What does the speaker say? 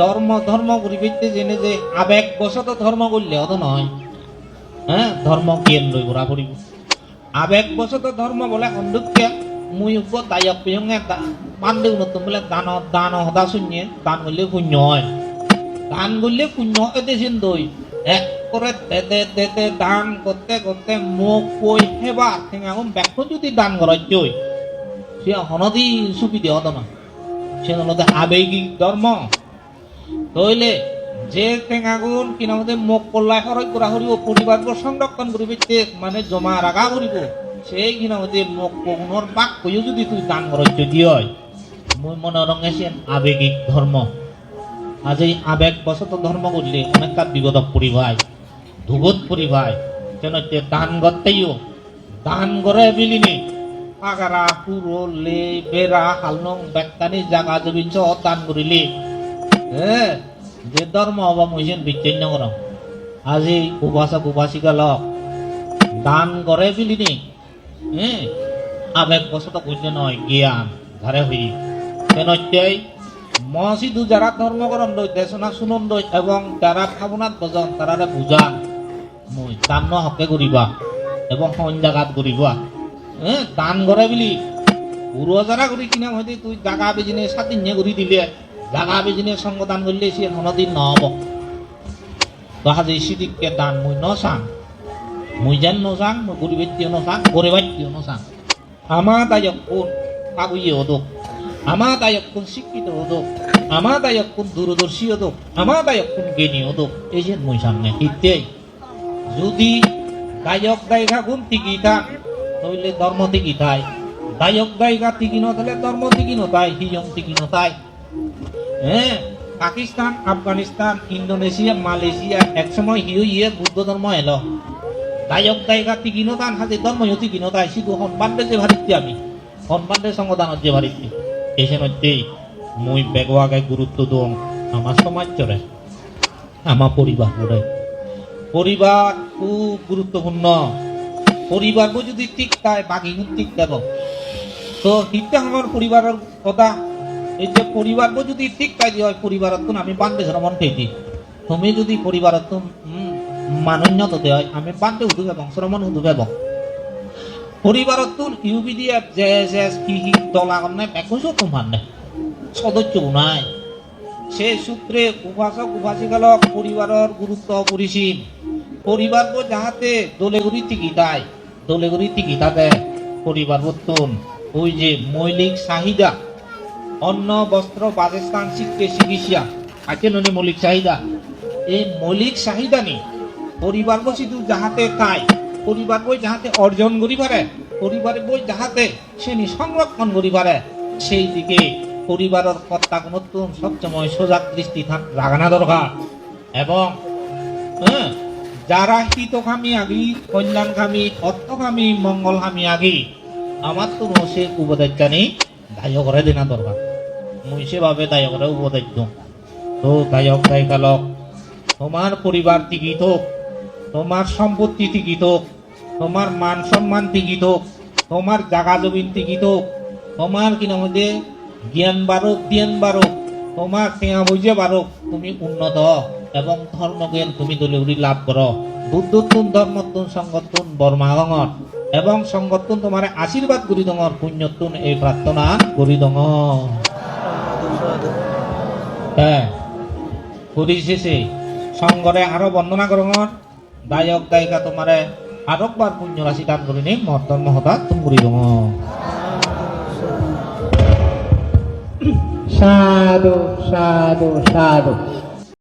ধর্ম ধর্ম পেতে জেনে যে আবেগ বশত ধর্ম করলে অত নয়। হ্যাঁ ধর্ম জ্ঞান লই ঘোরা ফুরিব আবেগ বশত ধর্ম বলে অন্ধুকিয়া, মুই উপ দায়ক পিয়ঙে পান্ডে নতুন বলে দান দান হদা শূন্য, দান করলে শূন্য হয়। দান করলে শূন্য এতে সিন দই এক করে তেতে তেতে দান করতে করতে মুখ কই হেবা ঠেঙাগুন ব্যাখ্য যদি দান করার জয়। সে হনদি সুবিধে হতো না। সে হলো আবেগিক ধর্ম। তইলে যে টেঙাগুণ কিনা মধ্যে মুখ কল্লাই হরই করা হরিব পরিবারকে সংরক্ষণ করিবে মানে জমা রাখা করিব সেই কিনা মধ্যে মুখ কোগুণর বাক কইও যদি তুই দান করছ যদি হয়। মই মনে রঙেছেন আবেগিক ধর্ম আজ এই আবেগ বশত ধর্ম করলে অনেকটা বিপদ পরিভাই ধুবত পরিভাই কেন তে দান করতেইও দান করে বিলিনি। আগারা পুরো লে বেড়া হালনং বেকানি জাগা সহ দান করিলি হ্যাঁ যে ধর্ম হবা মহিষেন বিচ্ছিন্ন করম আজি উপাসক উপাসিকা লক দান করে বিলিনি। হ্যাঁ আবেগ বশত কইলে নয়, জ্ঞান ধারে হই। কেন মসজিদু যারা ধর্ম করম দই দেশনা শুনন দই এবং যারা ভাবনাত বজন তারা বুঝান মই দান হকে করিবা এবং হন জাগাত করিবা। হ্যাঁ দান করে বিলি। পুরো যারা করি কিনা হয়তো তুই জাগা বেজিনে সাতিন্য করি দিলে। জাগা বেজিনে সঙ্গ দান করলে সে হনদিন নহব তো হাজি সিদিককে দান মুই নসাং মুই যেন নসাং মুই গরিবের নসাং গরিবার নসাং আমার দায়ক কোন কাবুইয়ে হদক আমার দায়ক কোন শিক্ষিত হদক আমার দায়ক কোন দূরদর্শী হদক আমার দায়ক কোন জ্ঞানী হদক এই যে মুই সামনে ইত্যাই যদি গায়ক গায়িকা গুণ টিকি থাক ধর্ম টিকি থাই গায়ক গায়িকা টিকি নথালে ধর্ম টিকি নথাই হিজং টিকি নথাই হ্যাঁ পাকিস্তান, আফগানিস্তান, ইন্দোনেশিয়া, মালয়েশিয়া একসময় হিও ইয়ে বুদ্ধ ধর্ম এলো। গায়িকা টিকি নথান হাতে ধর্ম হিও টিকি নথাই শুধু সন্মানতে যে ভারিত্তি আমি সন্মানতে সংগদানত যে ভারিত্তি। এসে মধ্যেই মুই বেগোয়াকে গুরুত্ব দম আমার সমাজ চলে আমার পরিবার বলে পরিবার খুব গুরুত্বপূর্ণ। পরিবারও যদি ঠিক তাই বাকি ঠিক দেব তো হিতে আমার পরিবারের কথা এই যে পরিবারও যদি ঠিক দিয়ে হয় পরিবারত আমি বান্ধে ভ্রমণ খেয়েছি। তুমি যদি পরিবারত মানন্য হতে হয়, আমি বান্ধে উঠু এবং শ্রমণ উঠু এবং। পরিবারত ইউবি দিয়ে যে যে, কি কি, দলা নাই একশো তোমার নেই। সদস্য নাই। সে সূত্রে উপাসক, উপাসিকালক, পরিবারের গুরুত্ব অপরিসীম। পরিবারবো যাহাতে দোলেগুড়ি টিকিটায় দোলেগুড়ি টিকিটাতে পরিবার বর্তন, ওই যে মৌলিক চাহিদা অন্ন, বস্ত্র, বাসস্থান, শিক্ষা, চিকিৎসা। আছে ননি মৌলিক চাহিদা। এই মৌলিক চাহিদা নি পরিবার শুধু যাহাতে তাই পরিবার বই যাহাতে অর্জন করি পারে পরিবারের বই যাহাতে সে সংরক্ষণ করি পারে সেই দিকে পরিবারের কর্তা নতুন সবসময় সজাগ দৃষ্টি থাক দরকার। এবং হ্যাঁ যারা হিতকামী আগি, কল্যাণকামী, অর্থকামী, মঙ্গলকামী আগি, আমার তো সে উপদেশ জানি দায় করে দেনা দরকার মুই সেভাবে দায় করে উপদেশ দিওঁ। তো দায়ক দায়িকালক তোমার পরিবার হোক তোমার সম্পত্তি হোক তোমার মান সম্মান হোক তোমার জাগা জমিন হোক তোমার কিনা মধ্যে জ্ঞান বারক জ্ঞান বারক তোমার সেয়া বুঝে বারক তুমি উন্নত এবং ধর্ম জ্ঞান তুমি দলীয় লাভ করো বুদ্ধতুন ধর্মতুন সংগঠন বর্মাগঙর এবং সংগঠন তোমার আশীর্বাদ করি দঙর পুণ্যতুন এই প্রার্থনা করি দঙ হ্যাঁ পরিশেষে সঙ্গরে আরও বন্দনা করঙর। দায়ক, দায়িকা তোমারে আরকবার পুণ্য রাশি দান করি নেই মহত্তর মহতা তুমি করি দঙ সাধু সাধু সাধু।